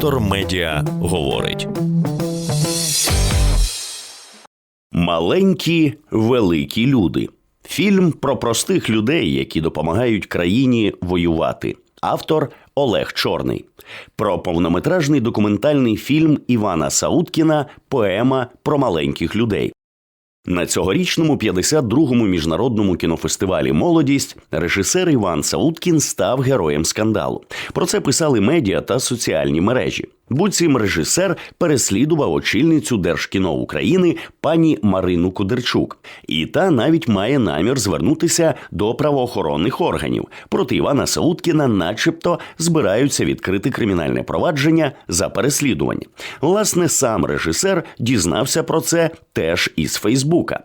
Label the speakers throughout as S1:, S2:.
S1: Вектор Медіа говорить.
S2: Маленькі великі люди. Фільм про простих людей, які допомагають країні воювати. Автор Олег Чорний. Про повнометражний документальний фільм Івана Сауткіна Поема про маленьких людей. На цьогорічному 52-му міжнародному кінофестивалі Молодість режисер Іван Сауткін став героєм скандалу. Про це писали медіа та соціальні мережі. Буцім режисер переслідував очільницю Держкіно України пані Марину Кудерчук, і та навіть має намір звернутися до правоохоронних органів. Проти Івана Сауткіна, начебто, збираються відкрити кримінальне провадження за переслідування. Власне, сам режисер дізнався про це теж із Фейсбука.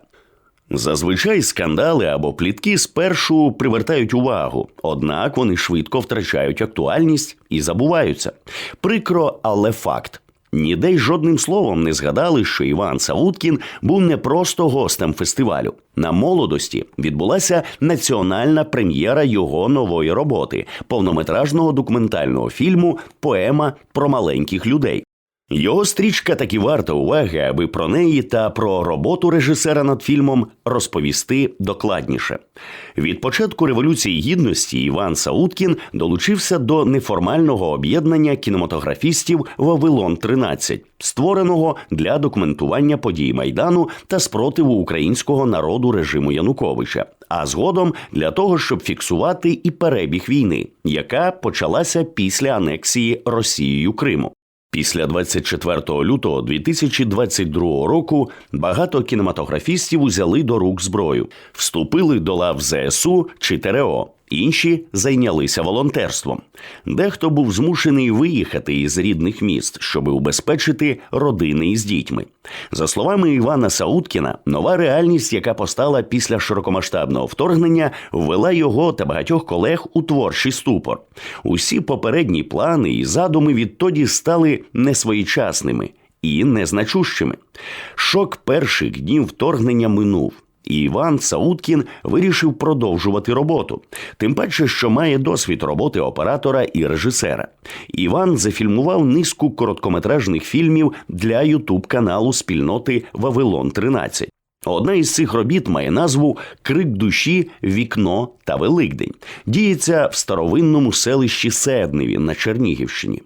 S2: Зазвичай скандали або плітки спершу привертають увагу, однак вони швидко втрачають актуальність і забуваються. Прикро, але факт. Ніде й жодним словом не згадали, що Іван Сауткін був не просто гостем фестивалю. На молодості відбулася національна прем'єра його нової роботи повнометражного документального фільму Поема про маленьких людей. Його стрічка таки варта уваги, аби про неї та про роботу режисера над фільмом розповісти докладніше. Від початку революції гідності Іван Сауткін долучився до неформального об'єднання кінематографістів Вавилон 13 створеного для документування подій майдану та спротиву українського народу режиму Януковича. А згодом для того, щоб фіксувати і перебіг війни, яка почалася після анексії Росією Криму. Після 24 лютого 2022 року багато кінематографістів узяли до рук зброю, вступили до лав ЗСУ чи ТРО. Інші зайнялися волонтерством. Дехто був змушений виїхати із рідних міст, щоб убезпечити родини із дітьми. За словами Івана Сауткіна, нова реальність, яка постала після широкомасштабного вторгнення, ввела його та багатьох колег у творчий ступор. Усі попередні плани і задуми відтоді стали несвоєчасними і незначущими. Шок перших днів вторгнення минув. І Іван Сауткін вирішив продовжувати роботу, тим паче, що має досвід роботи оператора і режисера. Іван зафільмував низку короткометражних фільмів для ютуб каналу спільноти Вавилон 13 Одна із цих робіт має назву Крик душі, вікно та Великдень. Діється в старовинному селищі Седневі на Чернігівщині.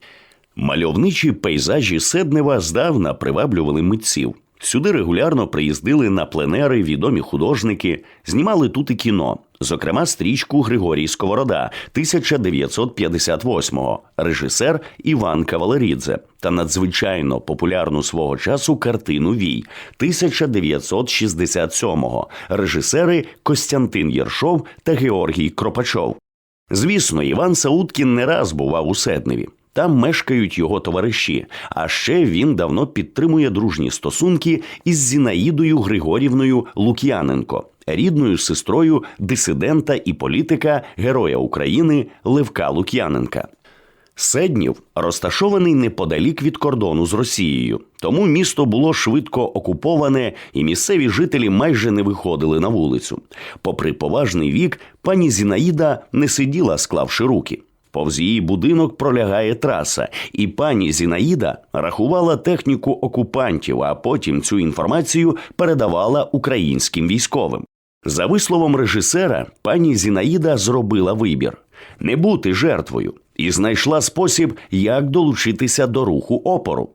S2: Мальовничі пейзажі Седнева здавна приваблювали митців. Сюди регулярно приїздили на пленери відомі художники, знімали тут і кіно, зокрема стрічку Григорій Сковорода 1958-го, режисер Іван Кавалерідзе та надзвичайно популярну свого часу картину Вій 1967-го, режисери Костянтин Єршов та Георгій Кропачов. Звісно, Іван Сауткін не раз бував у Седневі. Там мешкають його товариші. А ще він давно підтримує дружні стосунки із Зінаїдою Григорівною Лук'яненко, рідною сестрою дисидента і політика Героя України Левка Лук'яненка. Седнів розташований неподалік від кордону з Росією, тому місто було швидко окуповане, і місцеві жителі майже не виходили на вулицю. Попри поважний вік, пані Зінаїда не сиділа, склавши руки. Повз її будинок пролягає траса, і пані Зінаїда рахувала техніку окупантів, а потім цю інформацію передавала українським військовим. За висловом режисера, пані Зінаїда зробила вибір не бути жертвою і знайшла спосіб, як долучитися до руху опору.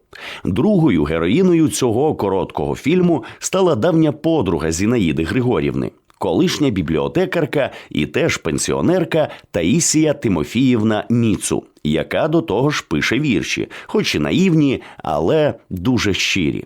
S2: Другою героїною цього короткого фільму стала давня подруга Зінаїди Григорівни колишня бібліотекарка і теж пенсіонерка Таїсія Тимофіївна Міцу, яка до того ж пише вірші, хоч і наївні, але дуже щирі.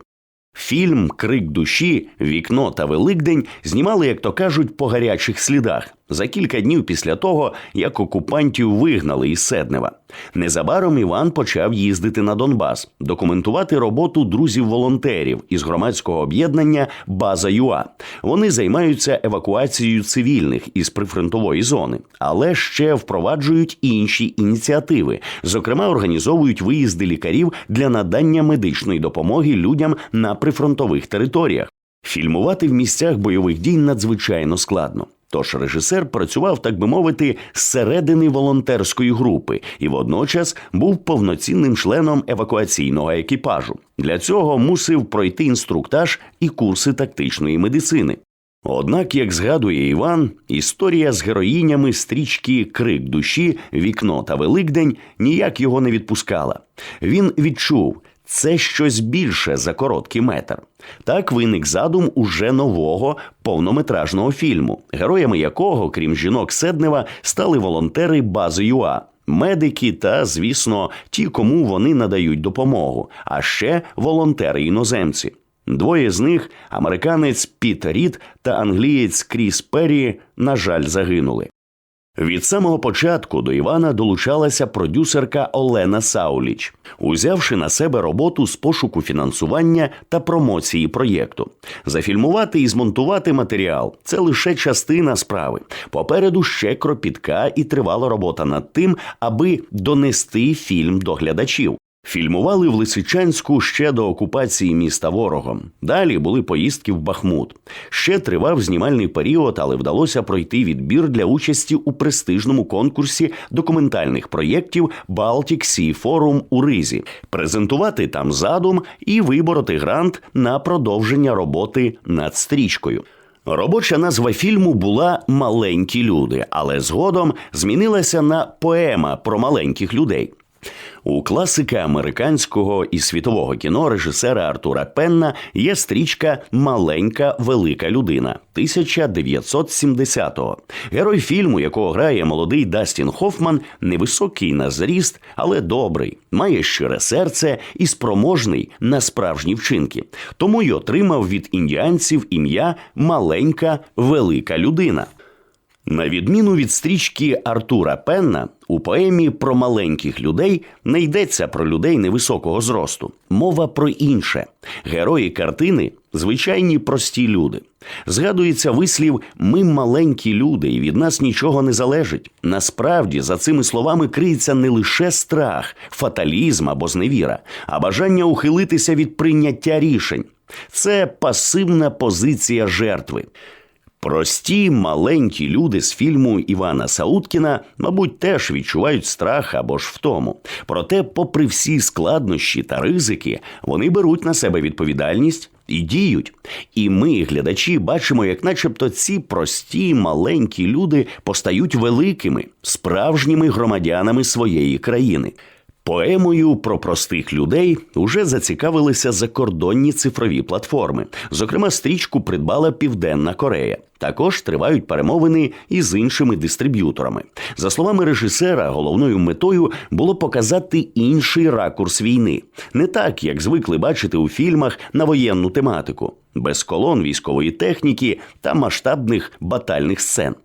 S2: Фільм Крик душі, вікно та Великдень знімали, як то кажуть, по гарячих слідах за кілька днів після того, як окупантів вигнали із Седнева. Незабаром Іван почав їздити на Донбас, документувати роботу друзів-волонтерів із громадського об'єднання База ЮА. Вони займаються евакуацією цивільних із прифронтової зони, але ще впроваджують інші ініціативи. Зокрема, організовують виїзди лікарів для надання медичної допомоги людям на прифронтових територіях. Фільмувати в місцях бойових дій надзвичайно складно. Тож режисер працював, так би мовити, зсередини волонтерської групи і водночас був повноцінним членом евакуаційного екіпажу. Для цього мусив пройти інструктаж і курси тактичної медицини. Однак, як згадує Іван, історія з героїнями стрічки Крик душі, вікно та Великдень ніяк його не відпускала. Він відчув. Це щось більше за короткий метр. Так виник задум уже нового повнометражного фільму, героями якого, крім жінок Седнева, стали волонтери бази ЮА, медики та, звісно, ті, кому вони надають допомогу, а ще волонтери іноземці. Двоє з них американець Піт Рід та англієць Кріс Перрі, на жаль, загинули. Від самого початку до Івана долучалася продюсерка Олена Сауліч, узявши на себе роботу з пошуку фінансування та промоції проєкту. Зафільмувати і змонтувати матеріал це лише частина справи. Попереду ще кропітка і тривала робота над тим, аби донести фільм до глядачів. Фільмували в Лисичанську ще до окупації міста ворогом. Далі були поїздки в Бахмут. Ще тривав знімальний період, але вдалося пройти відбір для участі у престижному конкурсі документальних проєктів Baltic Sea Forum у Ризі, презентувати там задум і вибороти грант на продовження роботи над стрічкою. Робоча назва фільму була Маленькі люди, але згодом змінилася на поема про маленьких людей. У класика американського і світового кіно режисера Артура Пенна є стрічка Маленька велика людина 1970-го. Герой фільму, якого грає молодий Дастін Хофман, невисокий на зріст, але добрий, має щире серце і спроможний на справжні вчинки. Тому й отримав від індіанців ім'я Маленька велика людина. На відміну від стрічки Артура Пенна, у поемі про маленьких людей не йдеться про людей невисокого зросту. Мова про інше. Герої картини звичайні прості люди. Згадується вислів Ми маленькі люди, і від нас нічого не залежить. Насправді за цими словами криється не лише страх, фаталізм або зневіра, а бажання ухилитися від прийняття рішень. Це пасивна позиція жертви. Прості маленькі люди з фільму Івана Сауткіна, мабуть, теж відчувають страх або ж втому. Проте, попри всі складнощі та ризики, вони беруть на себе відповідальність і діють. І ми, глядачі, бачимо, як, начебто, ці прості маленькі люди постають великими, справжніми громадянами своєї країни. Поемою про простих людей уже зацікавилися закордонні цифрові платформи. Зокрема, стрічку придбала Південна Корея. Також тривають перемовини із іншими дистриб'юторами. За словами режисера, головною метою було показати інший ракурс війни, не так, як звикли бачити у фільмах на воєнну тематику, без колон військової техніки та масштабних батальних сцен.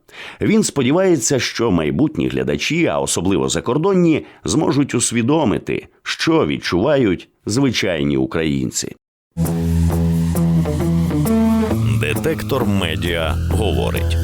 S2: Він сподівається, що майбутні глядачі, а особливо закордонні, зможуть усвідомити, що відчувають звичайні українці.
S1: Детектор медіа говорить.